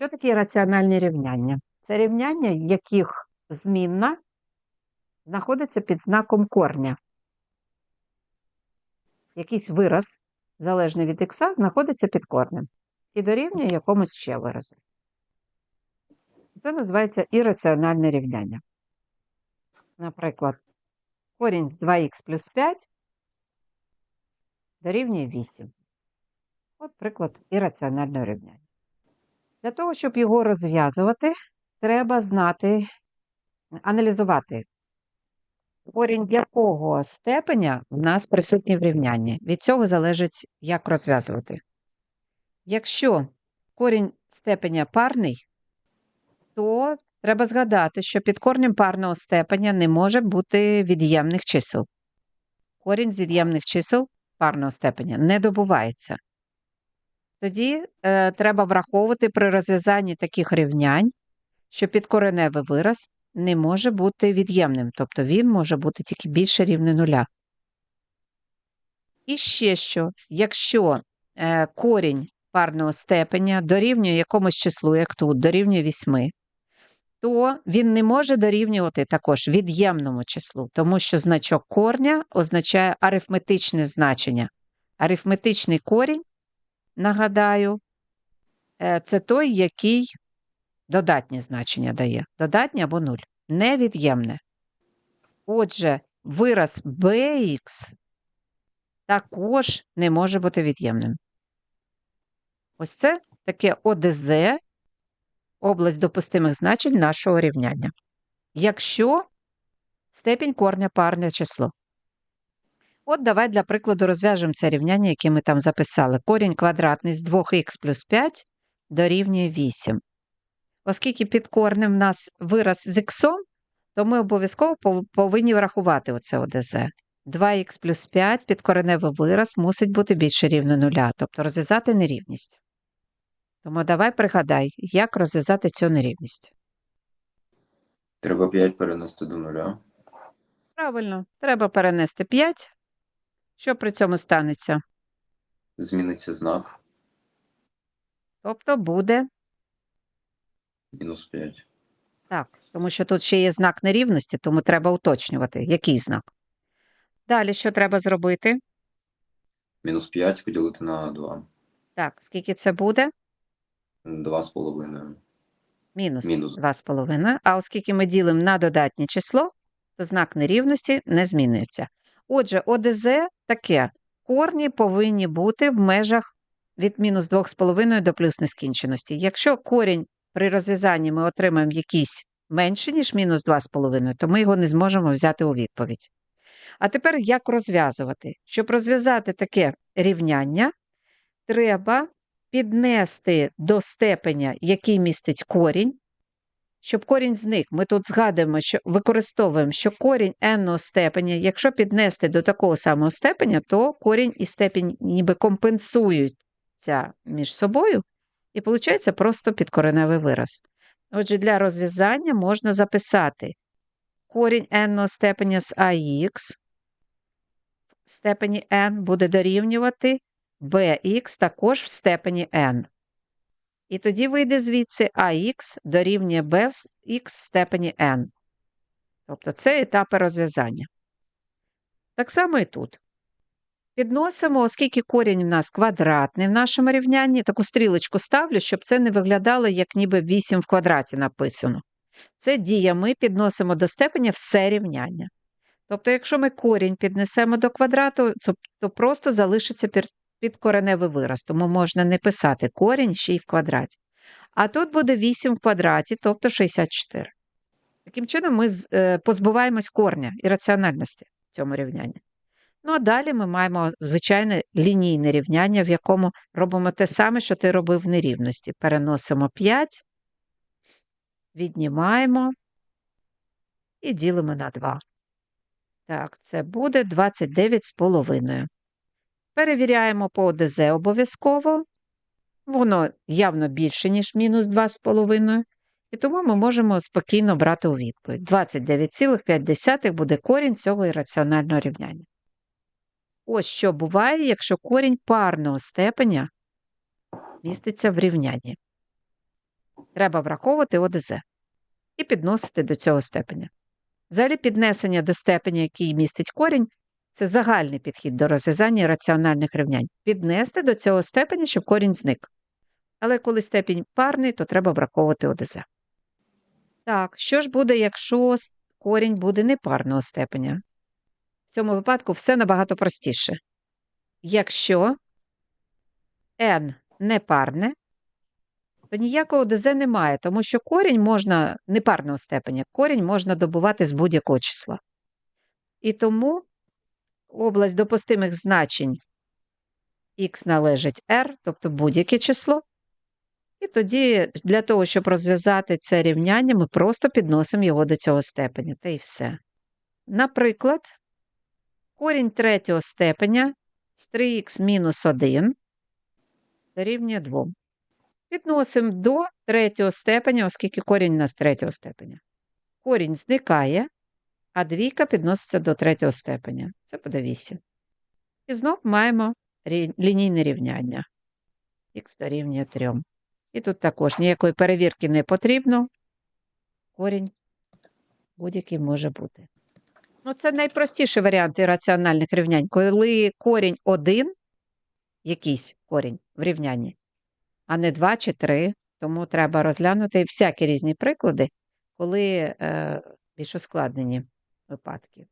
Що таке раціональні рівняння? Це рівняння, яких змінна знаходиться під знаком корня. Якийсь вираз, залежний від х, знаходиться під корнем і дорівнює якомусь ще виразу. Це називається ірраціональне рівняння. Наприклад, корінь з 2х плюс 5 дорівнює 8. От приклад ірраціонального рівняння. Для того, щоб його розв'язувати, треба знати, аналізувати, корінь якого степеня в нас присутній в рівнянні. Від цього залежить, як розв'язувати. Якщо корінь степеня парний, то треба згадати, що під корнем парного степеня не може бути від'ємних чисел. Корінь з від'ємних чисел парного степеня не добувається. Тоді е, треба враховувати при розв'язанні таких рівнянь, що підкореневий вираз не може бути від'ємним, тобто він може бути тільки більше рівне нуля. І ще що, якщо е, корінь парного степеня дорівнює якомусь числу, як тут, дорівнює 8, то він не може дорівнювати також від'ємному числу, тому що значок корня означає арифметичне значення. Арифметичний корінь, нагадаю, е, це той, який додатнє значення дає. Додатнє або нуль. Невід'ємне. Отже, вираз bx також не може бути від'ємним. Ось це таке ОДЗ, область допустимих значень нашого рівняння. Якщо степінь корня парне число. От давай для прикладу розв'яжемо це рівняння, яке ми там записали. Корінь квадратний з 2х плюс 5 дорівнює 8. Оскільки під корнем в нас вираз з х, то ми обов'язково повинні врахувати оце ОДЗ. 2х плюс 5 підкореневий вираз мусить бути більше рівно нуля, тобто розв'язати нерівність. Тому давай пригадай, як розв'язати цю нерівність. Треба 5 перенести до нуля. Правильно, треба перенести 5. Що при цьому станеться? Зміниться знак. Тобто буде Мінус 5. так, тому що тут ще є знак нерівності, тому треба уточнювати, який знак. Далі що треба зробити? Мінус 5 поділити на 2. Так, скільки це буде? 2,5. Мінус, Мінус. 2,5. А оскільки ми ділимо на додатнє число, то знак нерівності не змінюється. Отже, ОДЗ таке. Корні повинні бути в межах від мінус 2,5 до плюс нескінченості. Якщо корінь при розв'язанні ми отримаємо якийсь менше, ніж мінус 2,5, то ми його не зможемо взяти у відповідь. А тепер як розв'язувати? Щоб розв'язати таке рівняння, треба піднести до степеня, який містить корінь, щоб корінь зник. Ми тут згадуємо, що використовуємо, що корінь n степеня, якщо піднести до такого самого степеня, то корінь і степінь ніби компенсуються між собою, і виходить просто підкореневий вираз. Отже, для розв'язання можна записати корінь n степеня з ax в степені n буде дорівнювати bx також в степені n. І тоді вийде звідси ax дорівнює bx в степені n. Тобто це етапи розв'язання. Так само і тут. Підносимо, оскільки корінь в нас квадратний в нашому рівнянні, таку стрілочку ставлю, щоб це не виглядало, як ніби 8 в квадраті написано. Це дія ми підносимо до степеня все рівняння. Тобто, якщо ми корінь піднесемо до квадрату, то просто залишиться під- підкореневий вираз, тому можна не писати корінь ще й в квадраті. А тут буде 8 в квадраті, тобто 64. Таким чином, ми е, позбуваємось корня і раціональності в цьому рівнянні. Ну а далі ми маємо звичайне лінійне рівняння, в якому робимо те саме, що ти робив в нерівності. Переносимо 5, віднімаємо і ділимо на 2. Так, це буде 29,5. Перевіряємо по ОДЗ обов'язково. Воно явно більше, ніж мінус 2,5. І тому ми можемо спокійно брати у відповідь. 29,5 буде корінь цього ірраціонального рівняння. Ось що буває, якщо корінь парного степеня міститься в рівнянні. Треба враховувати ОДЗ і підносити до цього степеня. Взагалі, піднесення до степеня, який містить корінь, це загальний підхід до розв'язання раціональних рівнянь. Піднести до цього степеня, щоб корінь зник. Але коли степінь парний, то треба враховувати ОДЗ. Так, що ж буде, якщо корінь буде непарного степеня? В цьому випадку все набагато простіше. Якщо n непарне, то ніякого ОДЗ немає, тому що корінь можна непарного степеня, корінь можна добувати з будь-якого числа. І тому область допустимих значень x належить r, тобто будь-яке число. І тоді для того, щоб розв'язати це рівняння, ми просто підносимо його до цього степеня, та й все. Наприклад, корінь третього степеня з 3х мінус 1 дорівнює 2. Підносимо до третього степеня, оскільки корінь у нас третього степеня. Корінь зникає, а двійка підноситься до третього степеня. Це буде 8. І знов маємо лінійне рівняння. Х дорівнює 3. І тут також ніякої перевірки не потрібно. Корінь будь-який може бути. Ну, це найпростіший варіант раціональних рівнянь, коли корінь один, якийсь корінь в рівнянні, а не два чи три. Тому треба розглянути всякі різні приклади, коли е, більш ускладнені випадки.